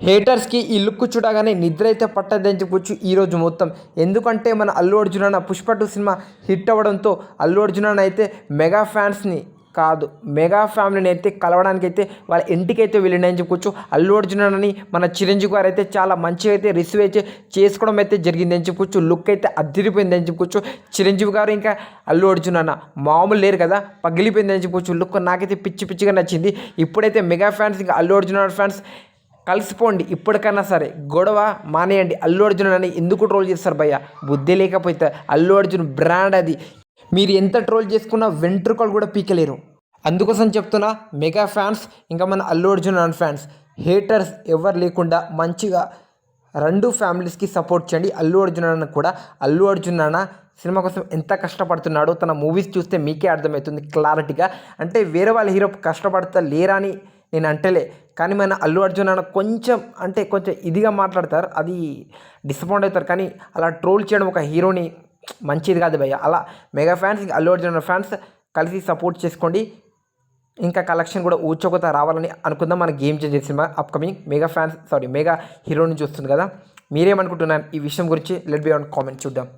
హేటర్స్కి ఈ లుక్ చూడగానే నిద్ర అయితే పట్టదని చెప్పొచ్చు ఈరోజు మొత్తం. ఎందుకంటే మన అల్లు అర్జున్ అన్న పుష్ప టూ సినిమా హిట్ అవ్వడంతో అల్లు అర్జున్ అన్న అయితే మెగా ఫ్యాన్స్ని కాదు మెగా ఫ్యామిలీని అయితే కలవడానికి అయితే వాళ్ళ ఇంటికి అయితే వెళ్ళిండని చెప్పుకోవచ్చు అల్లు అర్జున్ అని మన చిరంజీవి గారు అయితే చాలా మంచిగా అయితే రిసీవ్ అయితే చేసుకోవడం అయితే జరిగింది చెప్పుకోవచ్చు లుక్ అయితే అదిరిపోయింది చెప్పుకోవచ్చు చిరంజీవి గారు ఇంకా అల్లు అర్జున్ అన్న మామూలు లేరు కదా పగిలిపోయింది చెప్పుకోవచ్చు లుక్ నాకైతే పిచ్చి పిచ్చిగా నచ్చింది. ఇప్పుడైతే మెగా ఫ్యాన్స్ ఇంకా అల్లు అర్జున్ ఫ్యాన్స్ కలిసిపోండి. ఇప్పటికన్నా సరే గొడవ మానేయండి. అల్లు అర్జున్ అని ఎందుకు ట్రోల్ చేస్తారు భయ్య? బుద్ధి లేకపోతే అల్లు అర్జున్ బ్రాండ్ అది. మీరు ఎంత ట్రోల్ చేసుకున్నా వెంట్రుకలు కూడా పీకలేరు. అందుకోసం చెప్తున్నా మెగా ఫ్యాన్స్ ఇంకా మన అల్లు అర్జున్ అన్న ఫ్యాన్స్ హేటర్స్ ఎవరు లేకుండా మంచిగా రెండు ఫ్యామిలీస్కి సపోర్ట్ చేయండి. అల్లు అర్జున్ అన్న కూడా. అల్లు అర్జున్ అన్న సినిమా కోసం ఎంత కష్టపడుతున్నాడో తన మూవీస్ చూస్తే మీకే అర్థమవుతుంది క్లారిటీగా అంటే వేరే వాళ్ళ హీరో కష్టపడతా లేరా అని నేను అంటలే. కానీ మన అల్లు అర్జున్ అన్న కొంచెం అంటే కొంచెం ఇదిగా మాట్లాడతారు. అది డిసప్పాయింట్ అవుతారు. కానీ అలా ట్రోల్ చేయడం ఒక హీరోని మంచిది కాదు భయ్య. అలా మెగా ఫ్యాన్స్ ఇంకా అల్లు అర్జున్ ఫ్యాన్స్ కలిసి సపోర్ట్ చేసుకోండి. ఇంకా కలెక్షన్ కూడా ఊచకొత రావాలని అనుకుందాం. మన game change cinema upcoming mega fans sorry mega హీరోని చూస్తుంది కదా. మీరేమనుకుంటున్నారు? ఈ విషయం గురించి లెట్ బి ఆన్ కామెంట్ చూద్దాం.